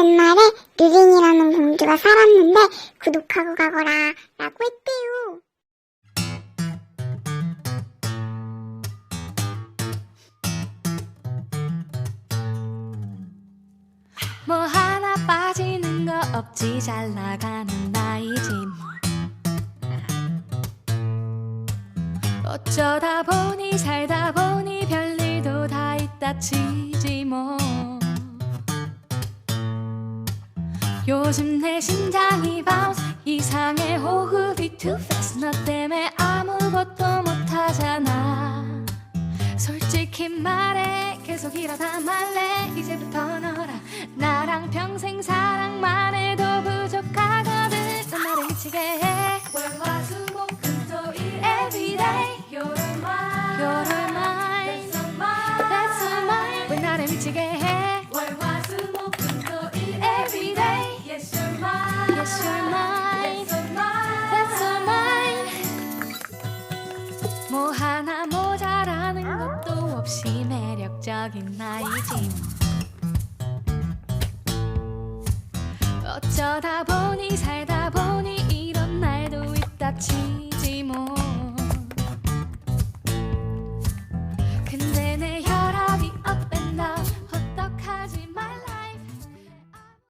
옛날에 르링이라는 공주가 살았는데 구독하고 가거라 라고 했대요. 뭐 하나 빠지는 거 없지 잘 나가는 나이지 뭐 어쩌다 보니 살다 보니 별일도 다 있다 치 요즘 내 심장이 바운스 이상해. 호흡이 too fast? 너 때문에 아무것도 못하잖아. 솔직히 말해 계속 이러다 말래. 이제부터 너랑 나랑 평생 사랑만 해도 부족하거든. 넌 나를 미치게 해. 월화 수목 금토일 everyday You're mine You're mine That's mine That's mine 왜 나를 미치게 해 뭐 하나 모자라는 것도 없이 매력적인 나이지. 뭐 어쩌다 보니 살다